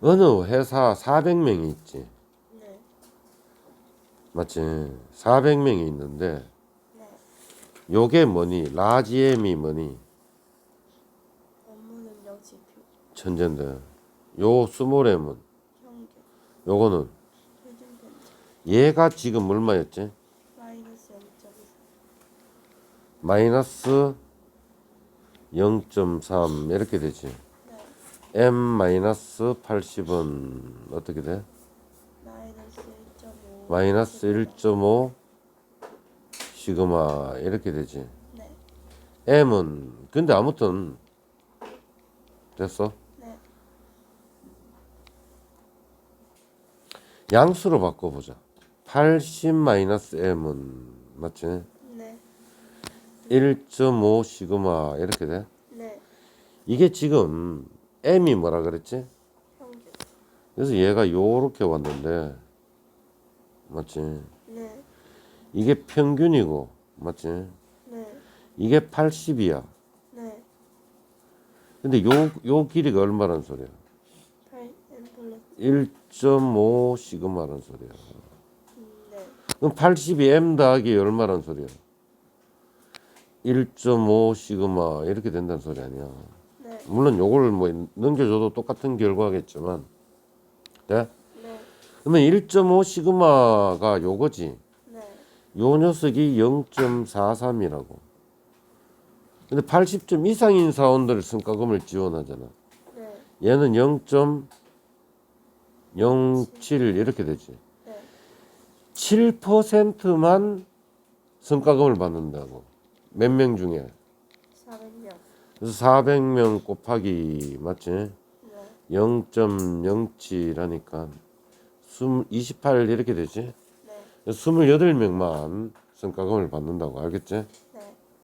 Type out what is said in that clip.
어느 회사 400명이 있지. 네. 맞지? 400명이 있는데 네. 요게 뭐니? 라지엠이 뭐니? 업무 능력 지표. 천재인데 요 스몰엠은 평균. 요거는 표준 편차. 얘가 지금 얼마였지? 마이너스 0.24. 마이너스 0.3 이렇게 되지. 네. m 마이너스 80은 어떻게 돼? 마이너스 1.5. 마이너스 1.5 시그마 이렇게 되지. 네. m은 근데 아무튼 됐어? 네. 양수로 바꿔보자. 80 마이너스 m은 맞지? 네. 1.5 시그마 이렇게 돼? 네. 이게 지금 m이 뭐라 그랬지? 평균. 그래서 얘가 요렇게 왔는데 맞지? 네. 이게 평균이고 맞지? 네. 이게 80이야. 네. 근데 요, 요 길이가 얼마란 소리야? 8 n 플러스. 1.5 시그마란 소리야. 음, 네. 그럼 80이 m 더하기 얼마란 소리야? 1.5 시그마 이렇게 된다는 소리 아니야. 네. 물론 요걸 뭐 넘겨줘도 똑같은 결과겠지만 네? 네. 그러면 1.5 시그마가 요거지. 네. 요 녀석이 0.43이라고. 근데 80점 이상인 사원들 성과금을 지원하잖아. 네. 얘는 0.07 이렇게 되지. 네. 7%만 성과금을 받는다고. 몇 명 중에. 400명. 그래서 400명 곱하기 맞지? 네. 0.07하니까 28 이렇게 되지? 네. 28명만 성과금을 받는다고 알겠지?